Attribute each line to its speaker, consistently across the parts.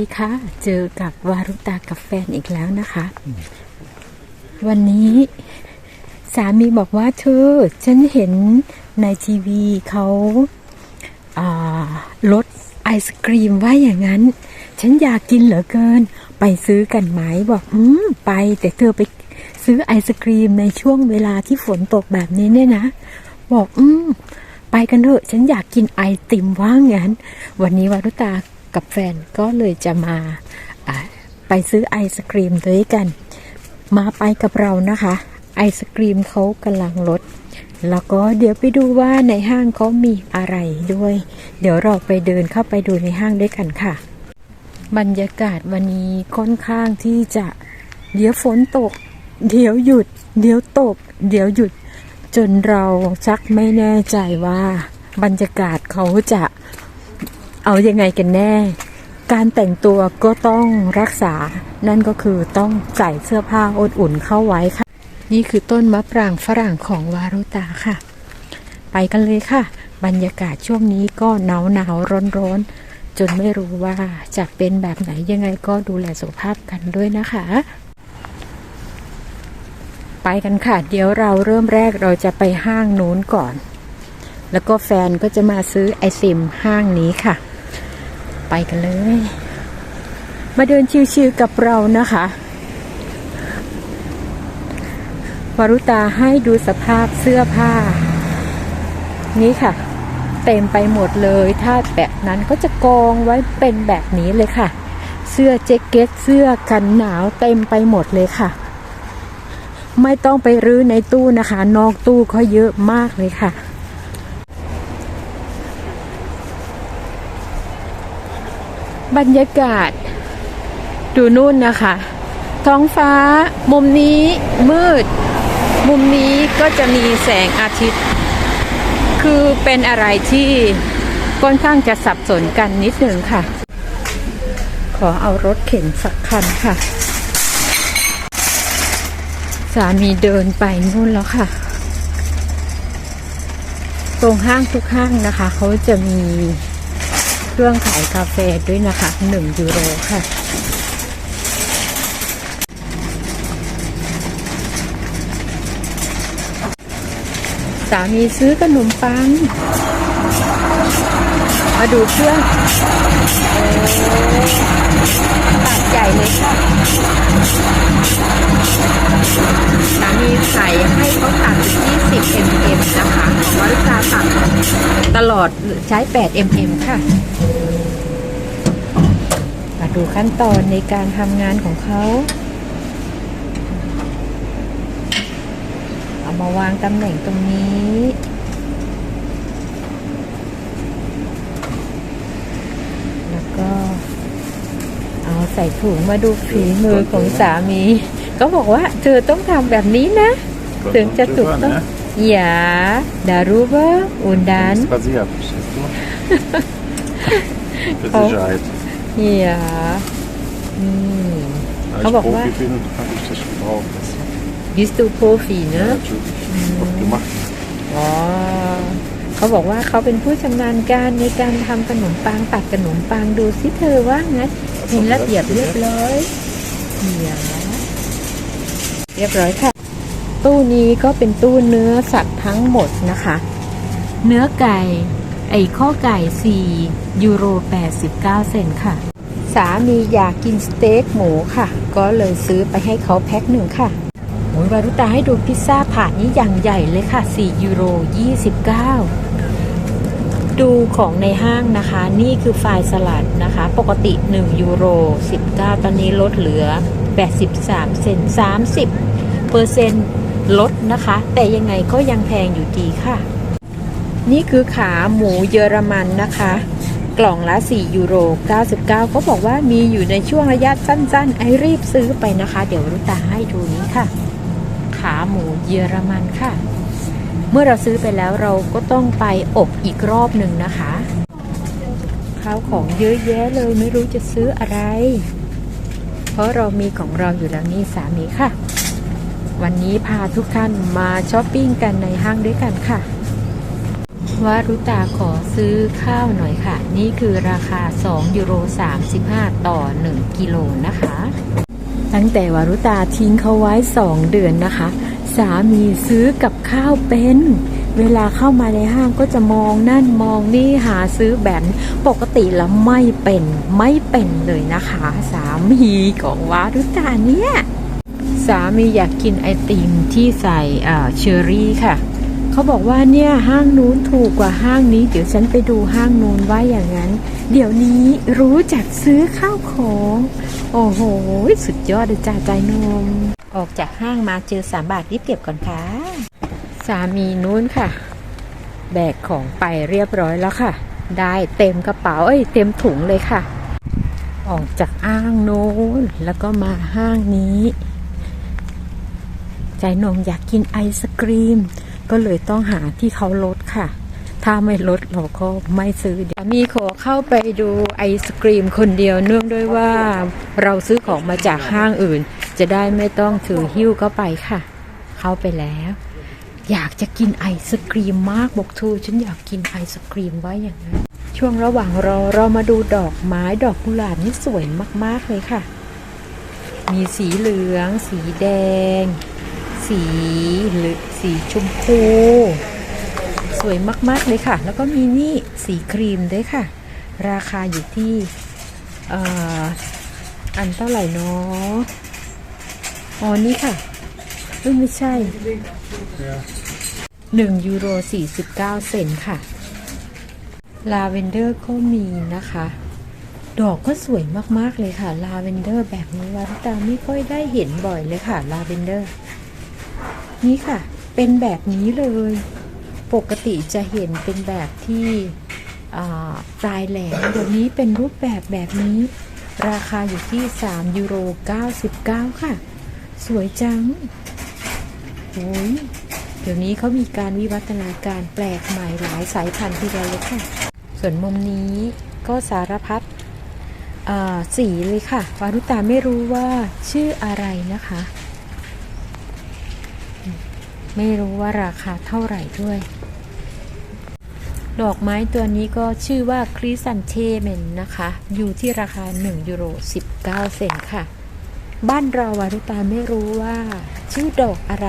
Speaker 1: ดีค่ะ เจอกับวารุตากับแฟนอีกแล้วนะคะ วันนี้ สามีบอกว่าเธอ ฉันเห็นในทีวีเขาอ่าลดไอศกรีมว่าอย่างนั้น ฉันอยากกินเหลือเกิน ไปซื้อกันไหมบอกอืมไปแต่เธอไปซื้อไอศกรีมในช่วงเวลาที่ฝนตกแบบนี้เนี่ยนะ บอกอืมไปกันเถอะ ฉันอยากกินไอติมว่างั้น วันนี้วารุตา กับแฟนก็เลยจะมาไปซื้อไอศกรีมด้วยกัน มาไปกับเรานะคะ ไอศกรีมเขากำลังลด แล้วก็เดี๋ยวไปดูว่าในห้างเขามีอะไรด้วย เดี๋ยวเราไปเดินเข้าไปดูในห้างด้วยกันค่ะ บรรยากาศวันนี้ค่อนข้างที่จะเดี๋ยวฝนตก เดี๋ยวหยุด เดี๋ยวตก เดี๋ยวหยุด จนเราชักไม่แน่ใจว่า บรรยากาศเขาจะ เอายังไงกันแน่ การแต่งตัวก็ต้องรักษา นั่นก็คือต้องใส่เสื้อผ้าอบอุ่นเข้าไว้ค่ะ นี่คือต้นมะปรางฝรั่งของวารุตาค่ะ ไปกันเลยค่ะ บรรยากาศช่วงนี้ก็หนาวหนาวร้อนร้อนจนไม่รู้ว่าจะเป็นแบบไหนยังไงก็ดูแลสุขภาพกันด้วยนะคะ ไปกันค่ะ เดี๋ยวเราเริ่มแรกเราจะไปห้างนู้นก่อน แล้วก็แฟนก็จะมาซื้อไอติมห้างนี้ค่ะ ไปกันเลย มาเดินชิวๆกับเรานะคะวารุตาให้ดูสภาพเสื้อผ้า นี้ค่ะ เต็มไปหมดเลย ถ้าแบบนั้นก็จะกองไว้เป็นแบบนี้เลยค่ะ เสื้อแจ็คเก็ตเสื้อกันหนาวเต็มไปหมดเลยค่ะ ไม่ต้องไปรื้อในตู้นะคะ นอกตู้ก็เยอะมากเลยค่ะ บรรยากาศ ดูนู่นนะคะ ท้องฟ้า มุมนี้มืด มุมนี้ก็จะมีแสงอาทิตย์ คือเป็นอะไรที่ค่อนข้างจะสับสนกันนิดหนึ่งค่ะ ขอเอารถเข็นสักคันค่ะ สามีเดินไปนู่นแล้วค่ะ ตรงห้างทุกห้างนะคะ เขาจะมี เครื่องขายกาแฟด้วยนะคะหนึ่งยูโรค่ะ สามีซื้อขนมปัง มาดูเครื่อง มีใส่ให้เขาตัด20 mm นะคะของวารุตาตัดตลอดใช้ 8 mm ค่ะ มาดูขั้นตอนในการทำงานของเขา เอามาวางตำแหน่งตรงนี้แล้วก็เอาใส่ถุงมาดูฝีมือของสามี ก็บอกว่า เธอต้องทำแบบนี้นะ ถึงจะถูกต้องอย่าดารูบะอุนดัน
Speaker 2: Rasiert, verstehst du? Für
Speaker 1: Oh.
Speaker 2: Sicherheit.
Speaker 1: อย่าอืม
Speaker 2: Als
Speaker 1: Aber
Speaker 2: ich Profi
Speaker 1: wa-
Speaker 2: bin, habe ich das gebraucht. weißt du?
Speaker 1: ดิสตูโปฟีเนอะ
Speaker 2: natürlich. Oft gemacht.
Speaker 1: อ๋อเขาบอกว่าเขาเป็นผู้ชำนาญการในการทำขนมปังตัดขนมปังดูสิเธอว่างั้นเห็นระเบียบเรียบร้อยเดี๋ยว เรียบร้อยค่ะ ตู้นี้ก็เป็นตู้เนื้อสัตว์ทั้งหมดนะคะ เนื้อไก่ ไอ้ข้อไก่ 4 ยูโร 89 เซนค่ะ สามีอยากกินสเต็กหมูค่ะ ก็เลยซื้อไปให้เขาแพ็คหนึ่งค่ะโอ้ยวารุตาให้ดูพิซซ่าถาดนี้อย่างใหญ่เลยค่ะ 4 ยูโร 29 ดูของในห้างนะคะ นี่คือไฟล์สลัดนะคะ ปกติ 1 ยูโร 19 ตอนนี้ลดเหลือ 83 เซน30 เปอร์เซ็นต์ลดนะคะ แต่ยังไงก็ยังแพงอยู่ดีค่ะ นี่คือขาหมูเยอรมันนะคะ กล่องละ 4 ยูโร 99เขาบอกว่ามีอยู่ในช่วงระยะสั้นๆ ไอรีบซื้อไปนะคะ เดี๋ยวรุตาให้ดูนี้ค่ะ ขาหมูเยอรมันค่ะ เมื่อเราซื้อไปแล้วเราก็ต้องไปอบอีกรอบหนึ่งนะคะข้าวของเยอะแยะเลยไม่รู้จะซื้ออะไร เพราะเรามีของเราอยู่แล้วนี่สามีค่ะ วันนี้พาทุกท่านมาช้อปปิ้งกันในห้างด้วยกันค่ะวารุตาขอซื้อข้าวหน่อยค่ะ นี่คือราคา 2 ยูโร 35 ต่อ 1 กิโลนะคะ ตั้งแต่วารุตาทิ้งเขาไว้ 2 เดือนนะคะ สามีซื้อกับข้าวเป็น เวลาเข้ามาในห้างก็จะมองนั่นมองนี่หาซื้อแบบนี้ปกติแล้วไม่เป็นไม่เป็นเลยนะคะ สามีของวารุตาเนี่ย สามีอยากกินไอติมที่ใส่เชอร์รี่ค่ะ เขาบอกว่าเนี่ยห้างนู้นถูกกว่าห้างนี้ เดี๋ยวฉันไปดูห้างนู้นว่าอย่างนั้น เดี๋ยวนี้รู้จักซื้อข้าวของ โอ้โห สุดยอดเลยจ้าใจนม ออกจากห้างมาเจอสามบาทรีบเก็บก่อนค่ะ สามีนู้นค่ะ แบกของไปเรียบร้อยแล้วค่ะ ได้เต็มกระเป๋าเอ้ยเต็มถุงเลยค่ะ ออกจากอ้างโน้นแล้วก็มาห้างนี้ ใจนงอยากกินไอศกรีม ก็เลยต้องหาที่เขาลดค่ะ ถ้าไม่ลดเราก็ไม่ซื้อเดี๋ยวมีขอเข้าไปดูไอศกรีมคนเดียวเนื่องด้วยว่าเราซื้อของมาจากห้างอื่น จะได้ไม่ต้องถือหิ้วเข้าไปค่ะ เข้าไปแล้ว อยากจะกินไอศกรีมมากบอกทูฉันอยากกินไอศกรีมไว้อย่างนั้นช่วงระหว่างรอเรามาดูดอกไม้ดอกกุหลาบนี่สวยมากๆเลยค่ะมีสีเหลือง สีแดง สีหรือสีชมพู สวยมากๆเลยค่ะ แล้วก็มีนี่สีครีมด้วยค่ะ ราคาอยู่ที่อ,อันเท่าไหร่เนาะอ๋อนี่ค่ะเอ้ยไม่ใช่1ยูโร49เซนต์ค่ะ ลาเวนเดอร์ก็มีนะคะ ดอกก็สวยมาก ๆ เลยค่ะ ลาเวนเดอร์แบบนี้วาริตาไม่ค่อยได้เห็นบ่อยเลยค่ะ ลาเวนเดอร์ นี่ค่ะ เป็นแบบนี้เลย ปกติจะเห็นเป็นแบบที่อ่าปลายแหลมเดี๋ยวนี้เป็นรูปแบบแบบนี้ ราคาอยู่ที่ 3 ยูโร 99 ค่ะ สวยจังโอ้ยเดี๋ยวนี้เขามีการวิวัฒนาการแปลกใหม่หลายสายพันธุ์ที่เดียวเลยค่ะ ส่วนมุมนี้ก็สารพัดสีเลยค่ะ วารุตาไม่รู้ว่าชื่ออะไรนะคะ ไม่รู้ว่าราคาเท่าไหร่ด้วย ดอกไม้ตัวนี้ก็ชื่อว่าคริสันเทเมนนะคะ อยู่ที่ราคา 1 ยูโร 19 เซนต์ค่ะ บ้านเราวารุตาไม่รู้ว่า ชื่อดอกอะไร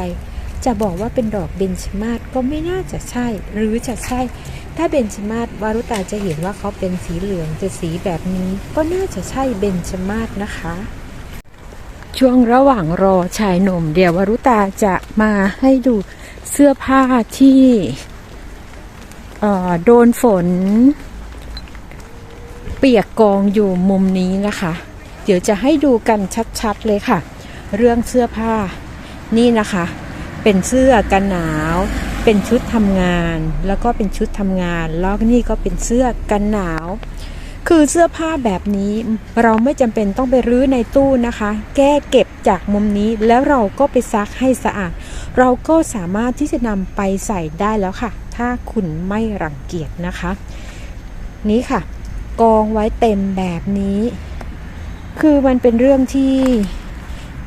Speaker 1: จะบอกว่าเป็นดอกเบญจมาศก็ไม่น่าจะใช่ หรือจะใช่ ถ้าเบญจมาศวารุตาจะเห็นว่าเขาเป็นสีเหลืองจะสีแบบนี้ ก็น่าจะใช่เบญจมาศนะคะ ช่วงระหว่างรอชายหนุ่ม เดี๋ยววรุตาจะมาให้ดูเสื้อผ้าที่โดนฝน เปียกกองอยู่มุมนี้นะคะ เดี๋ยวจะให้ดูกันชัดๆเลยค่ะ เรื่องเสื้อผ้านี่นะคะ เป็นเสื้อกันหนาว เป็นชุดทำงาน แล้วก็เป็นชุดทำงาน แล้วนี่ก็เป็นเสื้อกันหนาว คือเสื้อผ้าแบบนี้เราไม่จำเป็นต้องไปรื้อในตู้นะคะ แก้เก็บจากมุมนี้แล้วเราก็ไปซักให้สะอาด เราก็สามารถที่จะนำไปใส่ได้แล้วค่ะ ถ้าคุณไม่รังเกียจนะคะ นี้ค่ะ กองไว้เต็มแบบนี้ คือมันเป็นเรื่องที่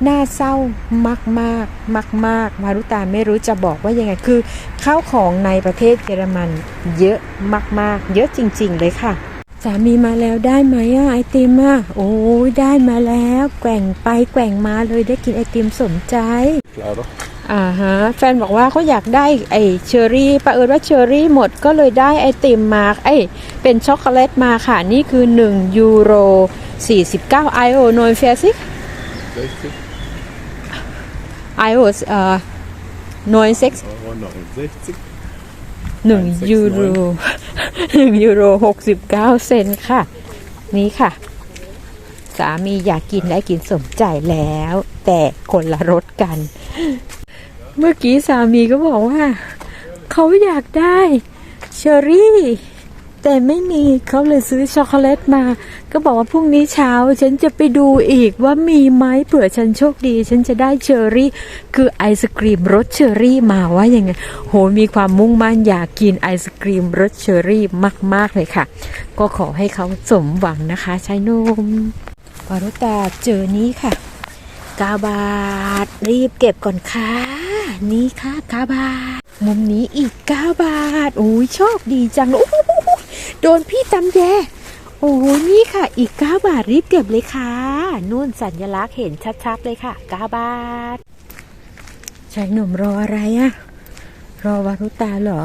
Speaker 1: น่าเศร้ามากมากมากมากมารุตาไม่รู้จะบอกว่ายังไงคือข้าวของในประเทศเยอรมันเยอะมาก ๆ เยอะจริง ๆ เลยค่ะ สามีมาแล้วได้ไหมอะไอติมอะโอ้ยได้มาแล้ว แกว่งไปแกว่งมาเลยได้กินไอติมสมใจ
Speaker 2: Claro.
Speaker 1: อ่าฮะแฟนบอกว่าเขาอยากได้ไอเชอรี่ประเอิญว่าเชอรี่หมดก็เลยได้ไอติมมาไอยเป็นช็อกโกแลตมาค่ะ นี่คือ 1 ยูโร 49 ไอโอโนยเฟียซิ
Speaker 2: 60.
Speaker 1: ไอโอเอ่อโนยเซ็ก
Speaker 2: Oh, 69.
Speaker 1: หนึ่งยูโรหนึ่งยูโรหกสิบเก้าเซนต์ค่ะ นี่ค่ะ สามีอยากกินได้กินสมใจแล้ว แต่คนละรสกัน เมื่อกี้สามีก็บอกว่า เขาอยากได้เชอรี่ แต่ไม่มีเขาเลยซื้อช็อกโกแลตมา ก็บอกว่าพรุ่งนี้เช้า ฉันจะไปดูอีกว่ามีไหมเผื่อฉันโชคดี ฉันจะได้เชอรี่ คือไอศกรีมรสเชอรี่มาว่าอย่างไงโหมีความมุ่งมั่นอยากกินไอศกรีมรสเชอรี่มาก ๆ เลยค่ะ ก็ขอให้เขาสมหวังนะคะชายนมวารุตาเจอนี้ค่ะกาบาทรีบเก็บก่อนค่ะ นี่ค่ะ9บาทมุมนี้อีก9บาทโอ้ยโชคดีจังลยโอ้ โดนพี่ตำแย โอ้โหนี่ค่ะ อีก 9 บาทรีบเก็บเลยค่ะ นู่นสัญลักษณ์เห็นชัดๆเลยค่ะ 9 บาทชายหนุ่มรออะไรอะรอวารุตาเหรอ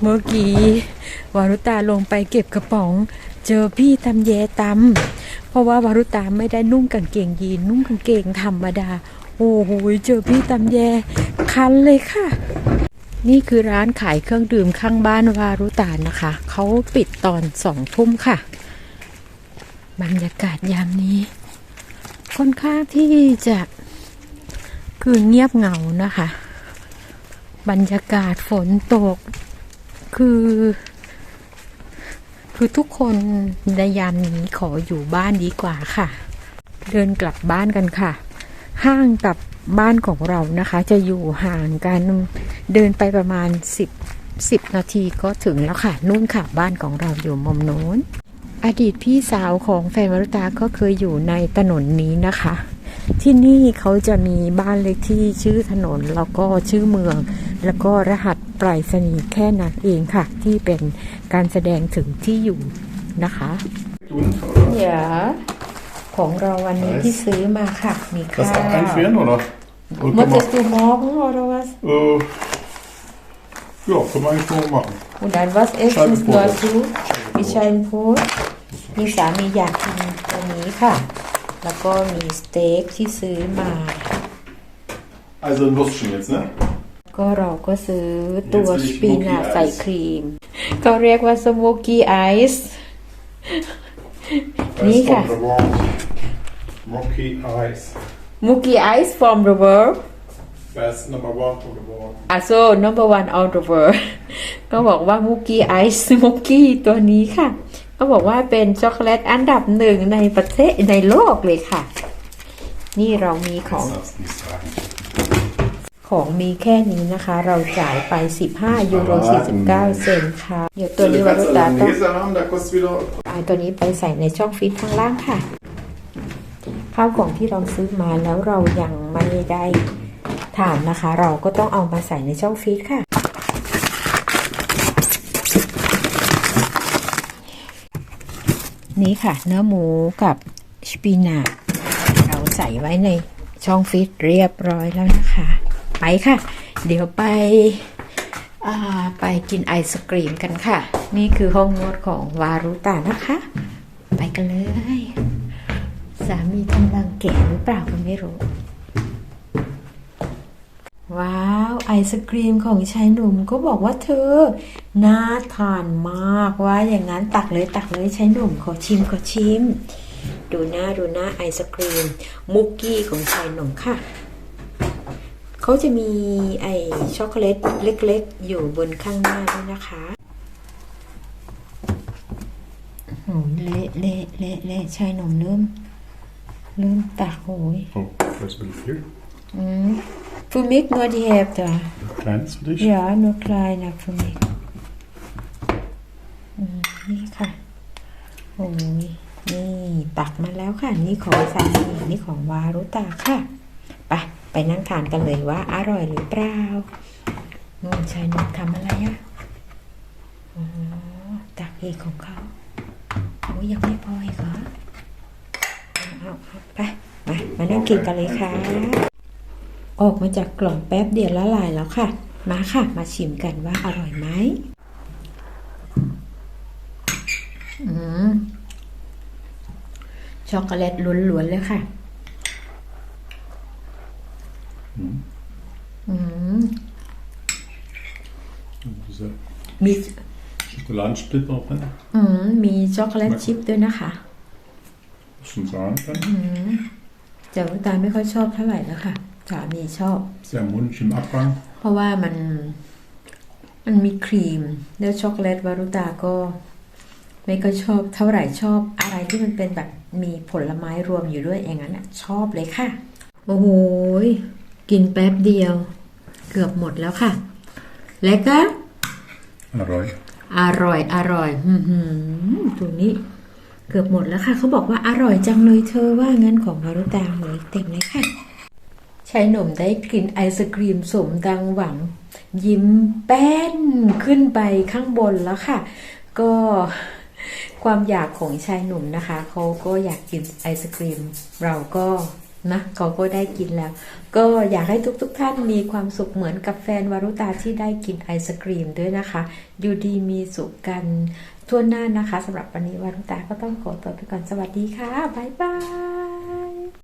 Speaker 1: เมื่อกี้วารุตาลงไปเก็บกระป๋อง เจอพี่ตำแยตำเพราะว่าวารุตาไม่ได้นุ่งกางเกงยีนนุ่งกางเกงธรรมดา โอ้โหเจอพี่ตำแยคันเลยค่ะ นี่คือร้านขายเครื่องดื่มข้างบ้านวารุตานะคะ เขาปิดตอนสองทุ่มค่ะ บรรยากาศยามนี้ ค่อนข้างที่จะคือเงียบเหงานะคะ บรรยากาศฝนตก คือ คือทุกคนในยามนี้ขออยู่บ้านดีกว่าค่ะ เดินกลับบ้านกันค่ะ ห้างกับ บ้านของเรานะคะ จะอยู่ห่างกันเดินไปประมาณ 10 10 นาทีก็ถึงแล้วค่ะ นู่นค่ะ บ้านของเราอยู่มุมโน้น อดีตพี่สาวของแฟนวรุตาก็เคยอยู่ในถนนนี้นะคะ ที่นี่เขาจะมีบ้านเลขที่ชื่อถนนแล้วก็ชื่อเมือง แล้วก็รหัสปรษณีย์แค่นั้นเองค่ะ ที่เป็นการแสดงถึงที่อยู่นะคะเดี๋ย ของเราวันนี้ที่ซื้อมาค่ะ มีข้า
Speaker 2: Das
Speaker 1: ว
Speaker 2: einfrieren, oder? Oder
Speaker 1: มัน
Speaker 2: kann
Speaker 1: จะ
Speaker 2: man,
Speaker 1: สูมอของเราว่า
Speaker 2: äh, ja, kann man eigentlich so machen.
Speaker 1: อุดันวัสเอส
Speaker 2: Scheiben
Speaker 1: ส
Speaker 2: Brot
Speaker 1: ลอซูมีชัยพูดมีสามีอยากกินตัวนี้ค่ะ แล้วก็มีสเต็กที่ซื้อมา
Speaker 2: Also ein Würstchen jetzt, ne?
Speaker 1: ก็เราก็ซื้อตัว
Speaker 2: Jetzt will
Speaker 1: ส
Speaker 2: ich
Speaker 1: ปีนา
Speaker 2: Smoky
Speaker 1: ใส่
Speaker 2: Eyes
Speaker 1: ครีม ก็เรียกว่าสโมกี้ไอซ์
Speaker 2: Das
Speaker 1: Mega.
Speaker 2: from the world. Rocky Eyes.
Speaker 1: มุกี้ไอซ์ from the world
Speaker 2: Best number one for the world.
Speaker 1: อะ so number one of the world ก็บอกว่ามุกี้ไอซ์มุกี้ตัวนี้ค่ะ ก็บอกว่าเป็นช็อกโกแลตอันดับหนึ่งในประเทศในโลกเลยค่ะ นี่เรามีของ
Speaker 2: Das darfst du nicht sagen.
Speaker 1: ของมีแค่นี้นะคะ เราจ่ายไป 15 ยูโร 49 เซนต์ค่ะ เดี๋ยวตัว
Speaker 2: So,
Speaker 1: นี้
Speaker 2: du
Speaker 1: วา
Speaker 2: kannst
Speaker 1: รุ
Speaker 2: also
Speaker 1: ตา
Speaker 2: einen
Speaker 1: ต้อง
Speaker 2: Laser haben, der kostet wieder
Speaker 1: เอาตัวนี้ไปใส่ในช่องฟิตข้างล่างค่ะ ข้าวของที่เราซื้อมาแล้วเรายังไม่ได้ทานนะคะ เราก็ต้องเอามาใส่ในช่องฟิตค่ะนี่ค่ะ เนื้อหมูกับสปีนาเราใส่ไว้ในช่องฟิตเรียบร้อยแล้วนะคะ ไปค่ะ เดี๋ยวไปไปกินไอศกรีมกันค่ะ นี่คือห้องนวดของวารุตานะคะ ไปกันเลย สามีกำลังแกะหรือเปล่าก็ไม่รู้ ว้าว ไอศกรีมของชายหนุ่มก็บอกว่าเธอ น่าทานมากว่าอย่างนั้นตักเลยตักเลยชายหนุ่มขอชิมขอชิม ดูหน้าดูหน้าไอศกรีม มุกกี้ของชายหนุ่มค่ะเขาจะมีไอช็อกโกแลตเล็กๆ อยู่บนข้างหน้าด้วยนะคะโอ้เละเละเละเละชายหนุ่มเริ่ม เริ่มตักโอ้ย
Speaker 2: Oh, das ist ein bisschen viel.
Speaker 1: อืมฟูมิกนัวดีเฮบจ้ะ
Speaker 2: Kleines für dich.
Speaker 1: อย่านัวคลายนะฟูมิกอืมนี่ค่ะ โอ้ย นี่ตักมาแล้วค่ะ นี่ของสามีนี่ของวารุตาค่ะ ไป ไปนั่งทานกันเลยว่าอร่อยหรือเปล่านู่นชายหนุ่มทำอะไรอะอ๋อตักอีกของเขา โอ้ยยังไม่พออีกเหรอเอาเอาเอา ไปมามานั่งกินกันเลยค่ะ ออกมาจากกล่องแป๊บเดียวละลายแล้วค่ะ มาค่ะ มาชิมกันว่าอร่อยไหมอืมช็อกโกแลตล้วนๆเลยค่ะ อืม
Speaker 2: Und Diese
Speaker 1: มี
Speaker 2: Schokoladensplitter drin.
Speaker 1: อืมมีช็อกโกแลตชิพด้วยนะคะ
Speaker 2: Bisschen Sahne drin.
Speaker 1: แต่ว่าตาไม่ค่อยชอบเท่าไหร่แล้วค่ะสามีชอบ
Speaker 2: Sehr mundig im Abgang.
Speaker 1: เพราะว่ามันมันมีครีม แล้วช็อกโกแลตวารุตาก็ ไม่ก็ชอบเท่าไหร่ชอบอะไรที่มันเป็นแบบมีผลไม้รวมอยู่ด้วยอย่างนั้นอะ ชอบเลยค่ะ โอ้โหยกินแป๊บเดียว เกือบหมดแล้วค่ะ แล้วก็
Speaker 2: Alright.
Speaker 1: อร่อยอร่อย อือหือตัวนี้ เกือบหมดแล้วค่ะ เขาบอกว่าอร่อยจังเลยเธอว่างั้นของวารุตาเลยเต็มเลยค่ะชายหนุ่มได้กลิ่นไอศกรีมสมดังหวัง ยิ้มแป้นขึ้นไปข้างบนแล้วค่ะ ก็ความอยากของชายหนุ่มนะคะ เขาก็อยากกินไอศกรีม เราก็นะเขาก็ได้กินแล้ว ก็อยากให้ทุกๆทท่านมีความสุขเหมือนกับแฟนวารุตาที่ได้กินไอศกรีมด้วยนะคะ อยู่ดีมีสุขกัน ทั่วหน้านะคะสำหรับวันนี้วารุตาก็ต้องขอตัวไปก่อนสวัสดีค่ะบ๊ายบาย